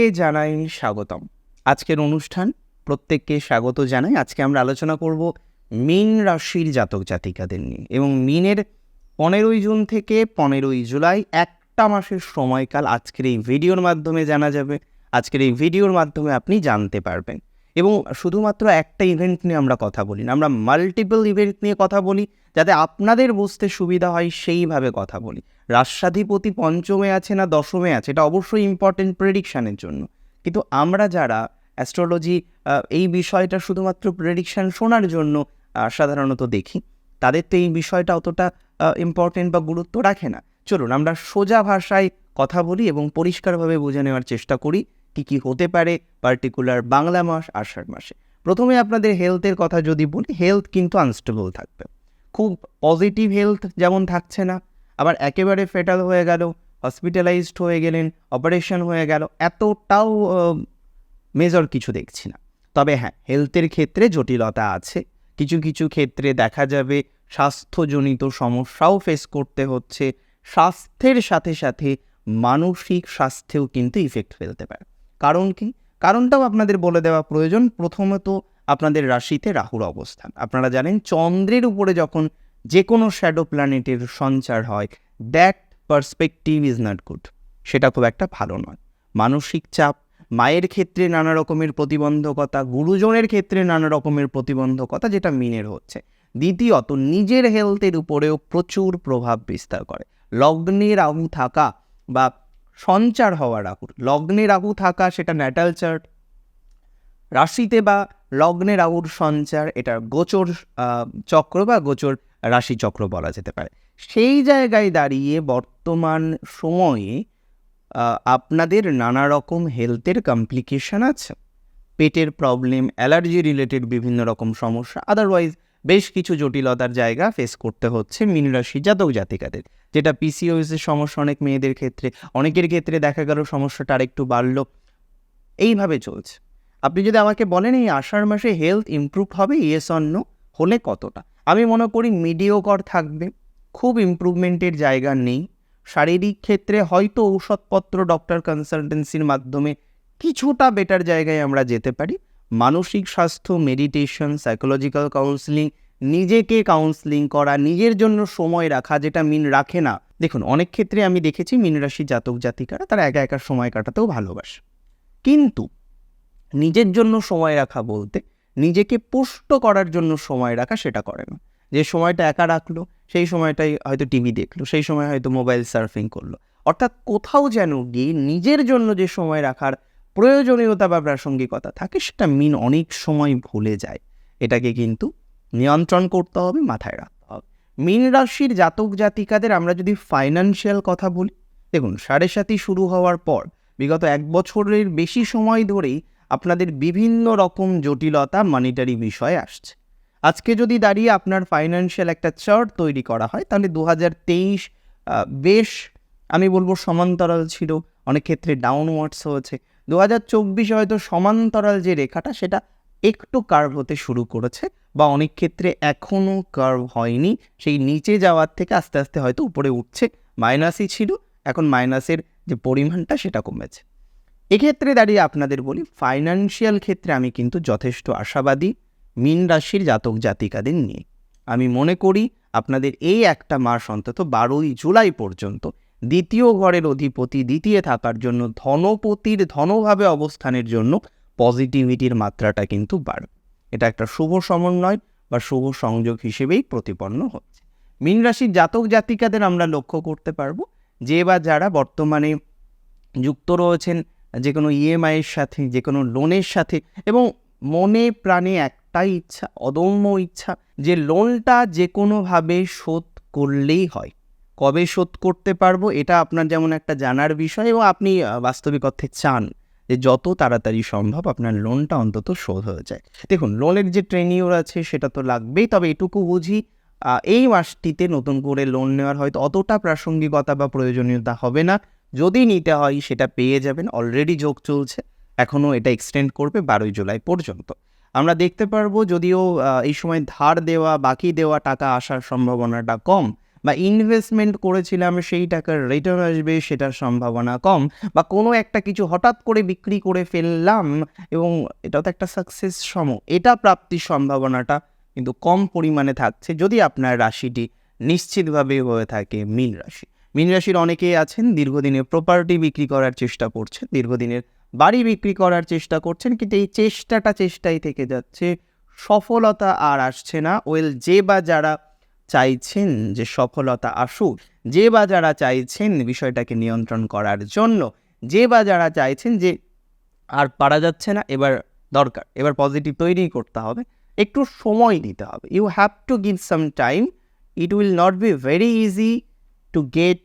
প্রত্যেককে জানাই স্বাগতম। আজকের অনুষ্ঠান প্রত্যেককে স্বাগত জানাই। আজকে আমরা আলোচনা করব মীন রাশির জাতক জাতিকাদের নিয়ে এবং মিনের পনেরোই জুন থেকে পনেরোই জুলাই একটা মাসের সময়কাল আজকের এই ভিডিওর মাধ্যমে জানা যাবে। আজকের এই ভিডিওর মাধ্যমে আপনি জানতে পারবেন। এবং শুধুমাত্র একটা ইভেন্ট নিয়ে আমরা কথা বলি না, আমরা মাল্টিপল ইভেন্ট নিয়ে কথা বলি যাতে আপনাদের বুঝতে সুবিধা হয় সেইভাবে কথা বলি। রাষ্ট্রাধিপতি পঞ্চমে আছে না দশমে আছে, এটা অবশ্যই ইম্পর্টেন্ট প্রেডিকশানের জন্য। কিন্তু আমরা যারা অ্যাস্ট্রোলজি এই বিষয়টা শুধুমাত্র প্রেডিকশান শোনার জন্য সাধারণত দেখি, তাদের তো এই বিষয়টা অতটা ইম্পর্টেন্ট বা গুরুত্ব রাখে না। চলুন আমরা সোজা ভাষায় কথা বলি এবং পরিষ্কারভাবে বুঝে নেওয়ার চেষ্টা করি। কি কি হতে পারে পার্টিকুলার বাংলা মাস, আষাঢ় মাসে। প্রথমে আপনাদের হেলথের কথা যদি বলি হেলথ কিন্তু আনস্টেবল থাকবে। খুব পজিটিভ হেলথ যেমন থাকছে না, আবার একেবারে ফেটাল হয়ে গেল হসপিটালাইজড হয়ে গেলেন অপারেশন হয়ে গেল, এতটাও মেজর কিছু দেখছি না। তবে হ্যাঁ হেলথের ক্ষেত্রে জটিলতা আছে। কিছু কিছু ক্ষেত্রে দেখা যাবে স্বাস্থ্যজনিত সমস্যাও ফেস করতে হচ্ছে। স্বাস্থ্যের সাথে সাথে মানসিক স্বাস্থ্যেও কিন্তু ইফেক্ট ফেলতে পারে। কারণ কি? কারণটাও আপনাদের বলে দেওয়া প্রয়োজন। প্রথমত আপনাদের রাশিতে রাহুর অবস্থান। আপনারা জানেন, চন্দ্রের উপরে যখন যে কোনো শ্যাডো প্ল্যানেটের সঞ্চার হয় that perspective is not good সেটা খুব একটা ভালো নয়। মানসিক চাপ, মায়ের ক্ষেত্রে নানা রকমের প্রতিবন্ধকতা, গুরুজনের ক্ষেত্রে নানা রকমের প্রতিবন্ধকতা, যেটা মিনের হচ্ছে। দ্বিতীয়ত, নিজের হেলথের উপরেও প্রচুর প্রভাব বিস্তার করে। লগ্নে রাহু থাকা বা সঞ্চার হওয়া রাহুর লগ্নে রাহু থাকা সেটা ন্যাটাল চার্ট রাশিতে বা লগ্নে রাহুর সঞ্চার এটা গোচর চক্র বা গোচর রাশি চক্র বলা যেতে পারে। সেই জায়গায় দাঁড়িয়ে বর্তমান সময়ে আপনাদের নানা রকম হেলথের কমপ্লিকেশন আছে। পেটের প্রবলেম অ্যালার্জি রিলেটেড বিভিন্ন রকম সমস্যা আদারওয়াইজ বেশ কিছু জটিলতার জায়গা ফেস করতে হচ্ছে মীন রাশি জাতক জাতিকাদের। যেটা পিসিওএস এর সমস্যা অনেক মেয়েদের ক্ষেত্রে, অনেকের ক্ষেত্রে দেখা গেল সমস্যাটা আরেকটু বাড়লো। এইভাবে চলছে। আপনি যদি আমাকে বলেন এই আষাঢ় মাসে হেলথ ইমপ্রুভ হবে? ইয়েস অন্য হলে কতটা? আমি মনে করি মিডিওকর থাকবে। খুব ইমপ্রুভমেন্টের জায়গা নেই। শারীরিক ক্ষেত্রে হয়তো ঔষধপত্র ডক্টর কনসালটেন্সির মাধ্যমে কিছুটা বেটার জায়গায় আমরা যেতে পারি। মানসিক স্বাস্থ্য মেডিটেশন সাইকোলজিক্যাল কাউন্সিলিং নিজেকে কাউন্সিলিং করা, নিজের জন্য সময় রাখা, যেটা মিন রাখে না। দেখুন, অনেক ক্ষেত্রে আমি দেখেছি মিন রাশি জাতক জাতিকারা, তারা একা একা সময় কাটাতেও ভালোবাসে। কিন্তু নিজের জন্য সময় রাখা বলতে, নিজেকে পুষ্ট করার জন্য সময় রাখা সেটা করে না। যে সময়টা একা রাখল, সেই সময়টাই হয়তো টিভি দেখল, সেই সময় হয়তো মোবাইল সার্ফিং করল। অর্থাৎ কোথাও যেন গিয়ে নিজের জন্য যে সময় রাখার প্রয়োজনীয়তা বা প্রাসঙ্গিকতা থাকে, সেটা মিন অনেক সময় ভুলে যায়। এটাকে কিন্তু নিয়ন্ত্রণ করতে হবে, মাথায় রাখতে হবে। মীন রাশির জাতক জাতিকাদের আমরা যদি ফাইন্যান্সিয়াল কথা বলি, দেখুন সাড়ে সাতি শুরু হওয়ার পর বিগত এক বছরের বেশি সময় ধরেই আপনাদের বিভিন্ন রকম জটিলতা মানিটারি বিষয়ে আসছে। আজকে যদি দাঁড়িয়ে আপনার ফাইন্যান্সিয়াল একটা চার্ট তৈরি করা হয়, তাহলে দু হাজার তেইশ বেশ আমি বলব সমান্তরাল ছিল, অনেক ক্ষেত্রে ডাউনওয়ার্ডস হয়েছে। দু হাজার চব্বিশে হয়তো সমান্তরাল যে রেখাটা, সেটা একটু কার্ভ হতে শুরু করেছে। বা অনেক ক্ষেত্রে এখনও কার্ভ হয়নি, সেই নিচে যাওয়ার থেকে আস্তে আস্তে হয়তো উপরে উঠছে মাইনাসই ছিল, এখন মাইনাসের যে পরিমাণটা সেটা কমেছে। এক্ষেত্রে দাঁড়িয়ে আপনাদের বলি ফাইন্যান্সিয়াল ক্ষেত্রে আমি কিন্তু যথেষ্ট আশাবাদী, মীন রাশির জাতক জাতিকাদের নিয়ে। আমি মনে করি আপনাদের এই একটা মাস অন্তত বারোই জুলাই পর্যন্ত দ্বিতীয় ঘরের অধিপতি, দ্বিতীয় থাকার জন্য ধনপতির ধনভাবে অবস্থানের জন্য পজিটিভিটির মাত্রাটা কিন্তু বাড়বে। এটা একটা শুভ সমন্বয় বা শুভ সংযোগ হিসেবেই প্রতিপন্ন হচ্ছে। মীন রাশির জাতক জাতিকাদের আমরা লক্ষ্য করতে পারব যে বা যারা বর্তমানে যুক্ত রয়েছেন যে কোনো ইএমআইয়ের সাথে যে কোনো লোনের সাথে এবং মনে প্রাণে একটাই ইচ্ছা, অদম্য ইচ্ছা যে লোনটা যে কোনোভাবে শোধ করলেই হয়। কবে শোধ করতে পারব এটা আপনার যেমন একটা জানার বিষয় এবং আপনি বাস্তবিক অর্থে চান। যে যত তাড়াতাড়ি সম্ভব আপনার লোনটা অন্তত শোধ হয়ে যায়। দেখুন লোনের যে ট্রেনিওর আছে, সেটা তো লাগবেই, তবে এটুকু বুঝি এই মাসটিতে নতুন করে লোন নেওয়ার হয়তো অতটা প্রাসঙ্গিকতা বা প্রয়োজনীয়তা হবে না। যদি নিতে হয়, সেটা পেয়ে যাবেন অলরেডি যোগ চলছে এখনও এটা এক্সটেন্ড করবে বারোই জুলাই পর্যন্ত। আমরা দেখতে পারব, যদিও এই সময় ধার দেওয়া, বাকি দেওয়া টাকা আসার সম্ভাবনাটা কম বা ইনভেস্টমেন্ট করেছিলাম, সেই টাকার রিটার্ন আসবে, সেটার সম্ভাবনা কম বা কোনো একটা কিছু হঠাৎ করে বিক্রি করে ফেললাম এবং এটাও তো একটা সাকসেস সম, এটা প্রাপ্তির সম্ভাবনাটা কিন্তু কম পরিমাণে থাকছে যদি আপনার রাশিটি নিশ্চিতভাবে হয়ে থাকে মীন রাশি। মীন রাশির অনেকেই আছেন, দীর্ঘদিনের প্রপার্টি বিক্রি করার চেষ্টা করছেন, দীর্ঘদিনের বাড়ি বিক্রি করার চেষ্টা করছেন, কিন্তু এই চেষ্টাটা চেষ্টাই থেকে যাচ্ছে, সফলতা আর আসছে না। ওয়েল যে বা যারা চাইছেন যে সফলতা আসুক, যে বা যারা চাইছেন বিষয়টাকে নিয়ন্ত্রণ করার জন্য, যে বা যারা চাইছেন যে আর পারা যাচ্ছে না, এবার দরকার, এবার পজিটিভ তৈরি করতে হবে, একটু সময় দিতে হবে। You have to give some time it will not be very easy to get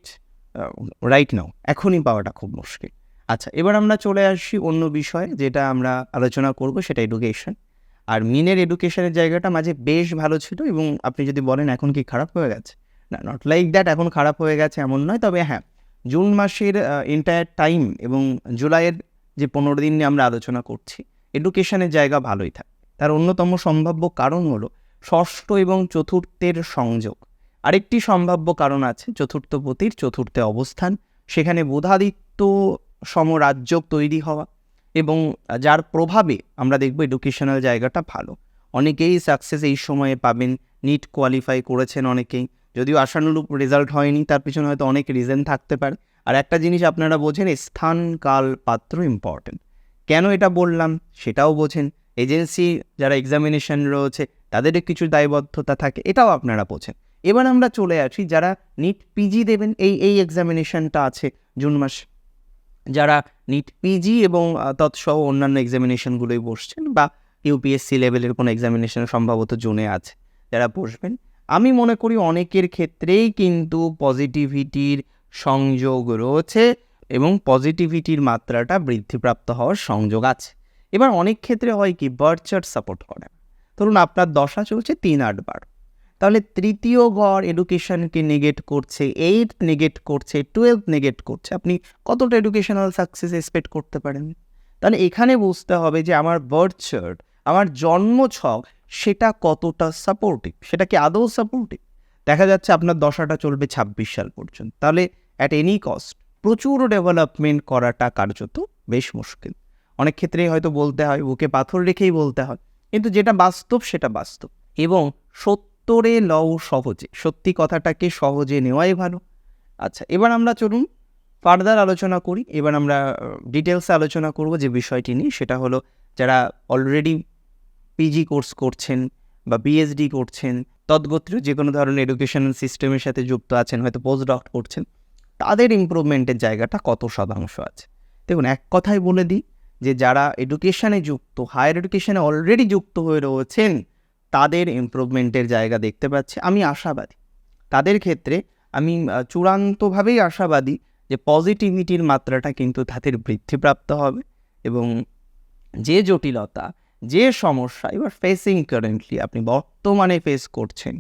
right now এখনই পাওয়াটা খুব মুশকিল। আচ্ছা এবার আমরা চলে আসি অন্য বিষয়ে, যেটা আমরা আলোচনা করব, সেটা এডুকেশন আর মিনের এডুকেশনের জায়গাটা মাঝে বেশ ভালো ছিল এবং আপনি যদি বলেন এখন কি খারাপ হয়ে গেছে? না নট লাইক দ্যাট এখন খারাপ হয়ে গেছে এমন নয়, তবে হ্যাঁ জুন মাসের এন্টায়ার টাইম এবং জুলাইয়ের যে পনেরো দিন নিয়ে আমরা আলোচনা করছি এডুকেশনের জায়গা ভালোই থাকে। তার অন্যতম সম্ভাব্য কারণ হলো ষষ্ঠ এবং চতুর্থের সংযোগ। আরেকটি সম্ভাব্য কারণ আছে চতুর্থপতির চতুর্থে অবস্থান, সেখানে বোধাদিত্য সমরাজ্য তৈরি হওয়া। এবং যার প্রভাবে আমরা দেখব এডুকেশনাল জায়গাটা ভালো। অনেকেই সাকসেস এই সময়ে পাবেন নিট কোয়ালিফাই করেছেন অনেকেই। যদিও আশানুরূপ রেজাল্ট হয়নি, তার পিছনে হয়তো অনেক রিজন থাকতে পারে। আর একটা জিনিস আপনারা বোঝেন স্থান কাল পাত্র ইম্পর্টেন্ট কেন এটা বললাম? সেটাও বোঝেন। এজেন্সি যারা এক্সামিনেশন রয়েছে তাদেরও কিছু দায়বদ্ধতা থাকে, এটাও আপনারা বোঝেন। এবার আমরা চলে আসি, যারা নিট পিজি দেবেন, এই এই এক্সামিনেশনটা আছে, জুন মাসে যারা নিট পিজি এবং তৎসহ অন্যান্য এক্সামিনেশনগুলোই বসছেন বা ইউপিএসসি লেভেলের কোনো এক্সামিনেশন সম্ভবত জুনে আছে, যারা বসবেন। আমি মনে করি অনেকের ক্ষেত্রেই কিন্তু পজিটিভিটির সংযোগ রয়েছে এবং পজিটিভিটির মাত্রাটা বৃদ্ধিপ্রাপ্ত হওয়ার সংযোগ আছে। এবার অনেক ক্ষেত্রে হয় কি বার্থ চার্ট সাপোর্ট করে। ধরুন আপনার দশা চলছে তিন আট বার তাহলে তৃতীয় ঘর এডুকেশনকে নেগেট করছে এইট নেগেট করছে টুয়েলভ নেগেট করছে। আপনি কতটা এডুকেশনাল সাকসেস এক্সপেক্ট করতে পারেন? তাহলে এখানে বুঝতে হবে যে আমার বার্থ চার্ট আমার জন্ম ছক, সেটা কতটা সাপোর্টিভ সেটা কি আদৌ সাপোর্টিভ দেখা যাচ্ছে আপনার দশাটা চলবে ছাব্বিশ সাল পর্যন্ত। তাহলে অ্যাট এনি কস্ট প্রচুর ডেভেলপমেন্ট করাটা কার্যত বেশ মুশকিল। অনেক ক্ষেত্রেই হয়তো বলতে হয়, বুকে পাথর রেখেই বলতে হয়। কিন্তু যেটা বাস্তব, সেটা বাস্তব। এবং সত্তরে লও সহজে। সত্যি কথাটাকে সহজে নেওয়াই ভালো। আচ্ছা এবার আমরা চলুন ফার্দার আলোচনা করি। এবার আমরা ডিটেলসে আলোচনা করব যে বিষয়টি নিয়ে। সেটা হলো, যারা অলরেডি পিজি কোর্স করছেন বা বিএসডি করছেন তদ্গোত্রীয় যে কোনো ধরনের এডুকেশনাল সিস্টেমের সাথে যুক্ত আছেন, হয়তো পোস্ট ডক করছেন, তাদের ইমপ্রুভমেন্টের জায়গাটা কত শতাংশ আছে? দেখুন, এক কথায় বলে দিই যে যারা এডুকেশানে যুক্ত হায়ার এডুকেশানে অলরেডি যুক্ত হয়ে রয়েছেন তাদের ইমপ্রুভমেন্টের জায়গা দেখতে পাচ্ছি। আমি আশাবাদী। তাদের ক্ষেত্রে আমি চূড়ান্তভাবেই আশাবাদী যে পজিটিভিটির মাত্রাটা কিন্তু তাদের বৃদ্ধিপ্রাপ্ত হবে এবং যে জটিলতা, যে সমস্যা এবার ফেসিং কারেন্টলি আপনি বর্তমানে ফেস করছেন,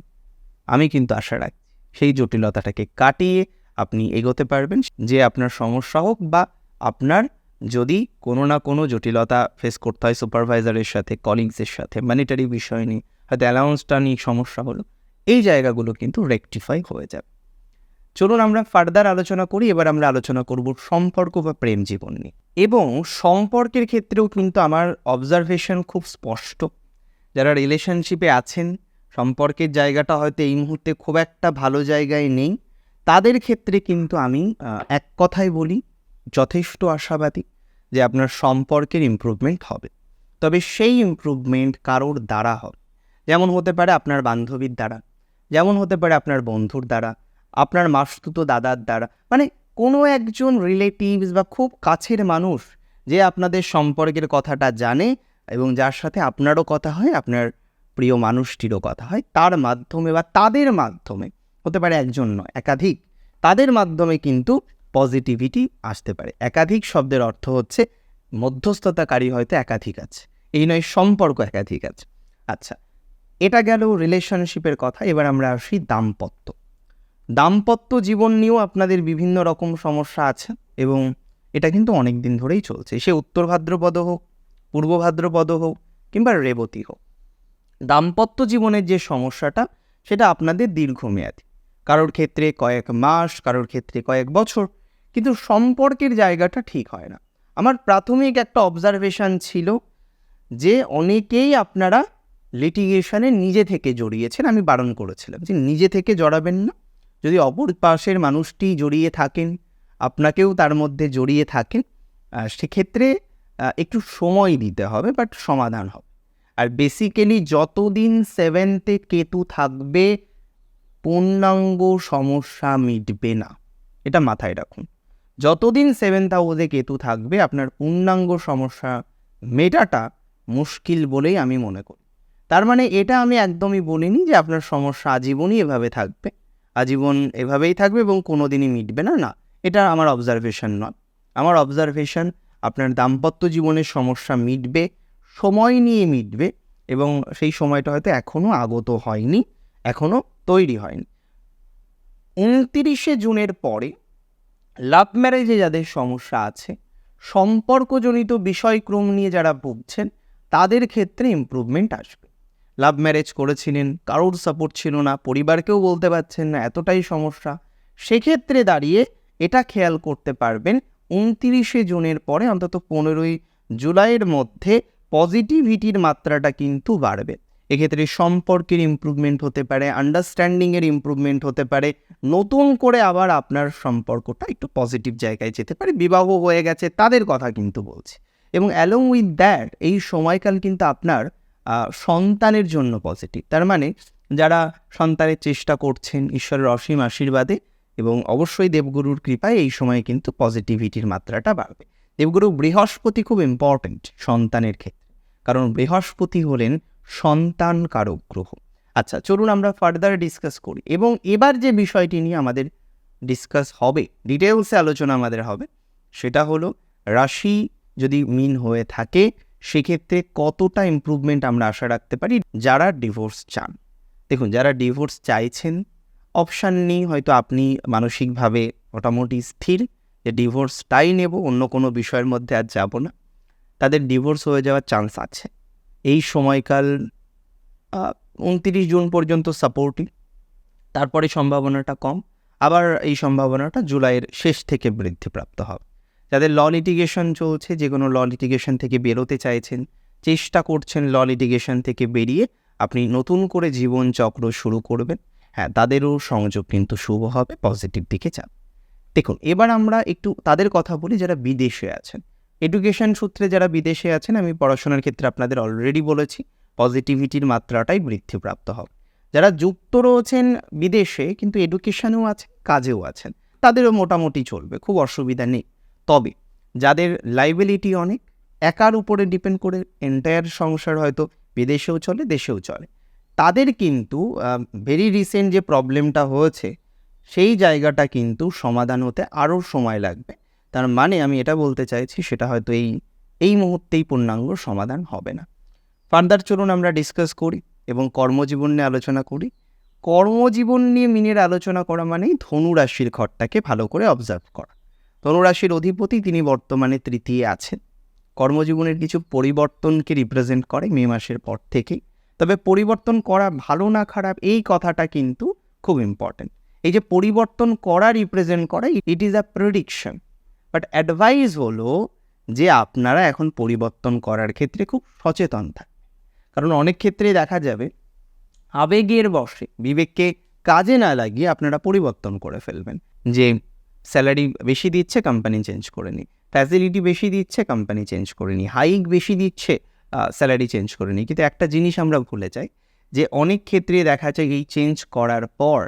আমি কিন্তু আশা রাখছি সেই জটিলতাটাকে কাটিয়ে আপনি এগোতে পারবেন। যে আপনার সমস্যা হোক বা আপনার যদি কোনো না কোনো জটিলতা ফেস করতে হয় সুপারভাইজারের সাথে কলিংসের সাথে ম্যানিটারি বিষয় নিয়ে হয়তো অ্যালাউন্সটা নিয়ে সমস্যা হলো। এই জায়গাগুলো কিন্তু রেকটিফাই হয়ে যাবে। চলুন আমরা ফার্দার আলোচনা করি, এবার আমরা আলোচনা করব সম্পর্ক বা প্রেম জীবন নিয়ে। এবং সম্পর্কের ক্ষেত্রেও কিন্তু আমার অবজারভেশন খুব স্পষ্ট। যারা রিলেশনশিপে আছেন, সম্পর্কের জায়গাটা হয়তো এই মুহূর্তে খুব একটা ভালো জায়গায় নেই, তাদের ক্ষেত্রে কিন্তু আমি এক কথায় বলি, যথেষ্ট আশাবাদী যে আপনার সম্পর্কের ইমপ্রুভমেন্ট হবে। তবে সেই ইমপ্রুভমেন্ট কারোর দ্বারা হবে যেমন হতে পারে আপনার বান্ধবীর দ্বারা, যেমন হতে পারে আপনার বন্ধুর দ্বারা, আপনার মাসতুতো দাদার দ্বারা। মানে কোনো একজন রিলেটিভস বা খুব কাছের মানুষ যে আপনাদের সম্পর্কের কথাটা জানে এবং যার সাথে আপনারও কথা হয়, আপনার প্রিয় মানুষটিরও কথা হয়, তার মাধ্যমে বা তাদের মাধ্যমে, হতে পারে একজন নয়, একাধিক, তাদের মাধ্যমে কিন্তু পজিটিভিটি আসতে পারে। একাধিক শব্দের অর্থ হচ্ছে মধ্যস্থতাকারী হয়তো একাধিক আছে, এই নয় সম্পর্ক একাধিক আছে। আচ্ছা এটা গেল রিলেশনশিপের কথা, এবার আমরা আসি দাম্পত্য। দাম্পত্য জীবন নিয়েও আপনাদের বিভিন্ন রকম সমস্যা আছে এবং এটা কিন্তু অনেক দিন ধরেই চলছে। সে উত্তর ভাদ্রপদ হোক, পূর্ব ভাদ্রপদ হোক, কিংবা রেবতী হোক। দাম্পত্য জীবনের যে সমস্যাটা, সেটা আপনাদের দীর্ঘমেয়াদী। কারোর ক্ষেত্রে কয়েক মাস, কারোর ক্ষেত্রে কয়েক বছর, কিন্তু সম্পর্কের জায়গাটা ঠিক হয় না। আমার প্রাথমিক একটা অবজারভেশন ছিল যে, অনেকেই আপনারা লিটিগেশনে নিজে থেকে জড়িয়েছেন, আমি বারণ করেছিলাম। যে নিজে থেকে জড়াবেন না। যদি অপর পাশের মানুষটি জড়িয়ে থাকেন, আপনাকেও তার মধ্যে জড়িয়ে থাকেন সেক্ষেত্রে একটু সময় দিতে হবে বাট সমাধান হবে। আর বেসিক্যালি যতদিন সেভেন্থে কেতু থাকবে, পূর্ণাঙ্গ সমস্যা মিটবে না। এটা মাথায় রাখুন। যতদিন সেভেন্থ হাউসে কেতু থাকবে, আপনার পূর্ণাঙ্গ সমস্যা মেটাটা মুশকিল বলেই আমি মনে করি। তার মানে এটা আমি একদমই বলিনি যে আপনার সমস্যা আজীবনই এভাবে থাকবে। আজীবন এভাবেই থাকবে এবং কোনো দিনই মিটবে না না। এটা আমার অবজারভেশন নয়। আমার অবজারভেশন আপনার দাম্পত্য জীবনের সমস্যা মিটবে, সময় নিয়ে মিটবে এবং সেই সময়টা হয়তো এখনও আগত হয়নি এখনও তৈরি হয়নি। উনতিরিশে জুনের পরে লাভ ম্যারেজে যাদের সমস্যা আছে, সম্পর্কজনিত বিষয়ক্রম নিয়ে যারা ভুগছেন, তাদের ক্ষেত্রে ইমপ্রুভমেন্ট আসবে। লাভ ম্যারেজ করেছিলেন, কারোর সাপোর্ট ছিল না, পরিবারকেও বলতে পারছেন না, এতটাই সমস্যা। সেক্ষেত্রে দাঁড়িয়ে এটা খেয়াল করতে পারবেন, উনতিরিশে জুনের পরে, অন্তত পনেরোই জুলাইয়ের মধ্যে পজিটিভিটির মাত্রাটা কিন্তু বাড়বে। এক্ষেত্রে সম্পর্কের ইম্প্রুভমেন্ট হতে পারে আন্ডারস্ট্যান্ডিংয়ের ইমপ্রুভমেন্ট হতে পারে, নতুন করে আবার আপনার সম্পর্কটা একটু পজিটিভ জায়গায় যেতে পারে, বিবাহ হয়ে গেছে, তাদের কথা কিন্তু বলছি। এবং অ্যালং উইথ দ্যাট এই সময়কাল কিন্তু আপনার সন্তানের জন্য পজিটিভ তার মানে যারা সন্তানের চেষ্টা করছেন ঈশ্বরের অসীম আশীর্বাদে এবং অবশ্যই দেবগুরুর কৃপায় এই সময় কিন্তু পজিটিভিটির মাত্রাটা বাড়বে। দেবগুরু বৃহস্পতি খুব ইম্পর্ট্যান্ট সন্তানের ক্ষেত্রে। কারণ বৃহস্পতি হলেন সন্তান কারক গ্রহ। আচ্ছা চলুন আমরা ফার্দার ডিসকাস করি। এবং এবার যে বিষয়টি নিয়ে আমাদের ডিসকাস হবে ডিটেলসে আলোচনা আমাদের হবে, সেটা হলো রাশি যদি মিন হয়ে থাকে সেক্ষেত্রে কতটা ইমপ্রুভমেন্ট আমরা আশা রাখতে পারি যারা ডিভোর্স চান? দেখুন, যারা ডিভোর্স চাইছেন অপশান নেই হয়তো আপনি মানসিকভাবে মোটামুটি স্থির যে ডিভোর্সটাই নেব, অন্য কোনো বিষয়ের মধ্যে আর যাব না। তাদের ডিভোর্স হয়ে যাওয়ার চান্স আছে। এই সময়কাল উনতিরিশ জুন পর্যন্ত সাপোর্টিভ তারপরে সম্ভাবনাটা কম, আবার এই সম্ভাবনাটা জুলাইয়ের শেষ থেকে বৃদ্ধিপ্রাপ্ত হবে। যাদের ল লিটিগেশন চলছে, যে কোনো ল লিটিগেশন থেকে বেরোতে চাইছেন, চেষ্টা করছেন ল লিটিগেশন থেকে বেরিয়ে আপনি নতুন করে জীবন চক্র শুরু করবেন। হ্যাঁ তাদেরও সংযোগ কিন্তু শুভ হবে পজিটিভ দিকে যান দেখুন, এবার আমরা একটু তাদের কথা বলি যারা বিদেশে আছেন। এডুকেশন সূত্রে যারা বিদেশে আছেন, আমি পড়াশোনার ক্ষেত্রে আপনাদের অলরেডি বলেছি পজিটিভিটির মাত্রাটাই বৃদ্ধিপ্রাপ্ত হবে। যারা যুক্ত রয়েছেন বিদেশে, কিন্তু এডুকেশনেও আছে, কাজেও আছেন, তাদেরও মোটামুটি চলবে, খুব অসুবিধা নেই। তবে যাদের লাইবিলিটি অনেক, একার উপরে ডিপেন্ড করে এন্টায়ার সংসার হয়তো বিদেশেও চলে, দেশেও চলে। তাদের কিন্তু ভেরি রিসেন্ট যে প্রবলেমটা হয়েছে, সেই জায়গাটা কিন্তু সমাধান হতে আরও সময় লাগবে। তার মানে আমি এটা বলতে চাইছি, সেটা হয়তো এই এই মুহূর্তেই পূর্ণাঙ্গ সমাধান হবে না। ফার্দার চলুন আমরা ডিসকাস করি এবং কর্মজীবন নিয়ে আলোচনা করি। কর্মজীবন নিয়ে মিনের আলোচনা করা মানেই ধনু রাশির ঘরটাকে ভালো করে অবজার্ভ করা। ধনু রাশির অধিপতি তিনি বর্তমানে তৃতীয় আছেন। কর্মজীবনের কিছু পরিবর্তনকে রিপ্রেজেন্ট করে মে মাসের পর থেকেই। তবে পরিবর্তন করা ভালো না খারাপ এই কথাটা কিন্তু খুব ইম্পর্ট্যান্ট এই যে পরিবর্তন করা রিপ্রেজেন্ট করে it is a prediction but advice হলো যে আপনারা এখন পরিবর্তন করার ক্ষেত্রে খুব সচেতন থাকবেন। কারণ অনেক ক্ষেত্রে দেখা যাবে, আবেগের বশে বিবেককে কাজে না লাগিয়ে আপনারা পরিবর্তন করে ফেলবেন। যে স্যালারি বেশি দিচ্ছে কোম্পানি চেঞ্জ করে নিই ফ্যাসিলিটি বেশি দিচ্ছে কোম্পানি চেঞ্জ করে নিই হাইক বেশি দিচ্ছে স্যালারি চেঞ্জ করে নিই কিন্তু একটা জিনিস আমরা ভুলে যাই, যে অনেক ক্ষেত্রে দেখা যায় এই চেঞ্জ করার পর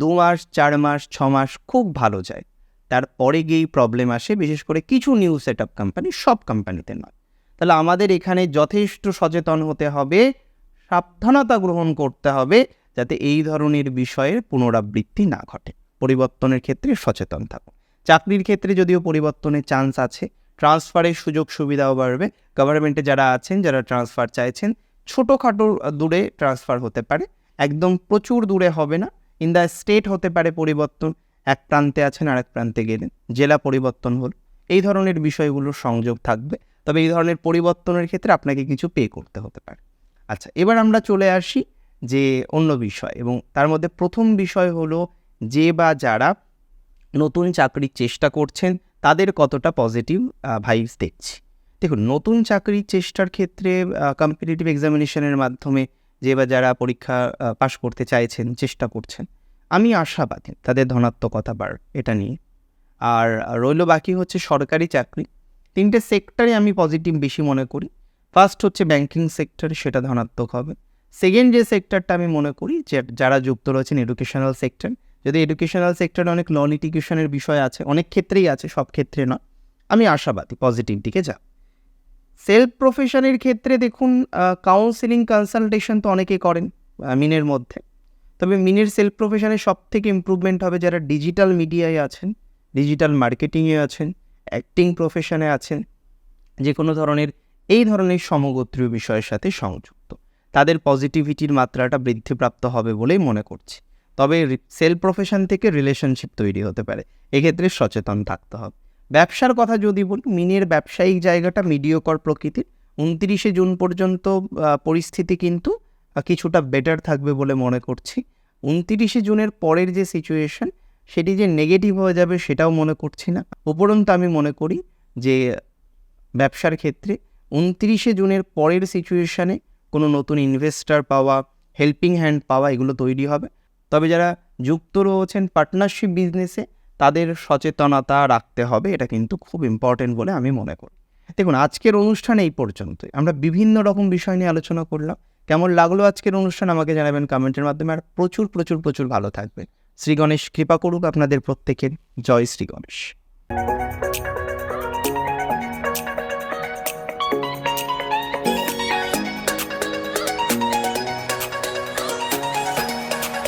দু মাস, চার মাস, ছ মাস খুব ভালো যায়। তারপরে গিয়েই প্রবলেম আসে, বিশেষ করে কিছু নিউ সেট আপ কোম্পানি সব কোম্পানিতে নয়। তাহলে আমাদের এখানে যথেষ্ট সচেতন হতে হবে, সাবধানতা গ্রহণ করতে হবে, যাতে এই ধরনের বিষয়ের পুনরাবৃত্তি না ঘটে। পরিবর্তনের ক্ষেত্রে সচেতন থাকুন। চাকরির ক্ষেত্রে যদিও পরিবর্তনের চান্স আছে ট্রান্সফারের সুযোগ সুবিধাও বাড়বে। গভর্নমেন্টে যারা আছেন, যারা ট্রান্সফার চাইছেন, ছোটোখাটো দূরে ট্রান্সফার হতে পারে। একদম প্রচুর দূরে হবে না। ইন দ্য স্টেট হতে পারে পরিবর্তন। এক প্রান্তে আছেন, আরেক প্রান্তে গেলেন। জেলা পরিবর্তন হল। এই ধরনের বিষয়গুলোর সংযোগ থাকবে। তবে এই ধরনের পরিবর্তনের ক্ষেত্রে আপনাকে কিছু পে করতে হতে পারে। আচ্ছা এবার আমরা চলে আসি যে অন্য বিষয় এবং তার মধ্যে প্রথম বিষয় হলো যে বা যারা নতুন চাকরির চেষ্টা করছেন, তাদের কতটা পজিটিভ ভাইবস দেখছি দেখুন, নতুন চাকরির চেষ্টার ক্ষেত্রে কম্পিটিটিভ এক্সামিনেশনের মাধ্যমে যে বা যারা পরীক্ষা পাশ করতে চাইছেন, চেষ্টা করছেন, আমি আশাবাদী তাদের ধনাত্মকতা বার এটা নিয়ে। আর রইল বাকি হচ্ছে সরকারি চাকরি। তিনটে সেক্টরে আমি পজিটিভ বেশি মনে করি। ফার্স্ট হচ্ছে ব্যাংকিং সেক্টর সেটা ধনাত্মক হবে। সেকেন্ড যে সেক্টরটা আমি মনে করি, যে যারা যুক্ত রয়েছেন এডুকেশনাল সেক্টর যদি এডুকেশনাল সেক্টরে অনেক ল লিটিগেশনের বিষয় আছে, অনেক ক্ষেত্রেই আছে, সব ক্ষেত্রে না আমি আশাবাদী পজিটিভ দিকে যা সেলফ প্রফেশনের ক্ষেত্রে দেখুন কাউন্সিলিং কনসালটেশন তো অনেকে করেন মিনের মধ্যে। তবে মিনের সেলফ প্রফেশনে সব থেকে ইম্প্রুভমেন্ট হবে যারা ডিজিটাল মিডিয়ায় আছেন ডিজিটাল মার্কেটিংয়ে আছেন অ্যাক্টিং প্রফেশনে আছেন, যে কোনো ধরনের, এই ধরনের সমগোত্রীয় বিষয়ের সাথে সংযুক্ত। তাদের পজিটিভিটির মাত্রাটা বৃদ্ধিপ্রাপ্ত হবে বলেই মনে করছি। তবে সেল প্রফেশন থেকে রিলেশনশিপ তৈরি হতে পারে। এক্ষেত্রে সচেতন থাকতে হবে। ব্যবসার কথা যদি বলি, মিনের ব্যবসায়িক জায়গাটা মিডিয়কর প্রকৃতির। উনত্রিশে জুন পর্যন্ত পরিস্থিতি কিন্তু কিছুটা বেটার থাকবে বলে মনে করছি। উনত্রিশে জুনের পরের যে সিচুয়েশন সেটি যে নেগেটিভ হয়ে যাবে সেটাও মনে করছি না। উপরন্তু আমি মনে করি যে, ব্যবসার ক্ষেত্রে উনত্রিশে জুনের পরের সিচুয়েশানে কোনো নতুন ইনভেস্টার পাওয়া হেল্পিং হ্যান্ড পাওয়া এগুলো তৈরি হবে। তবে যারা যুক্ত রয়েছেন পার্টনারশিপ বিজনেসে তাদের সচেতনতা রাখতে হবে, এটা কিন্তু খুব ইম্পর্টেন্ট বলে আমি মনে করি। দেখুন, আজকের অনুষ্ঠান এই পর্যন্তই। আমরা বিভিন্ন রকম বিষয় নিয়ে আলোচনা করলাম। কেমন লাগল আজকের অনুষ্ঠান আমাকে জানাবেন কমেন্টের মাধ্যমে। আর প্রচুর প্রচুর প্রচুর ভালো থাকবেন। শ্রী গণেশ কৃপা করুক আপনাদের প্রত্যেকের। জয় শ্রী গণেশ।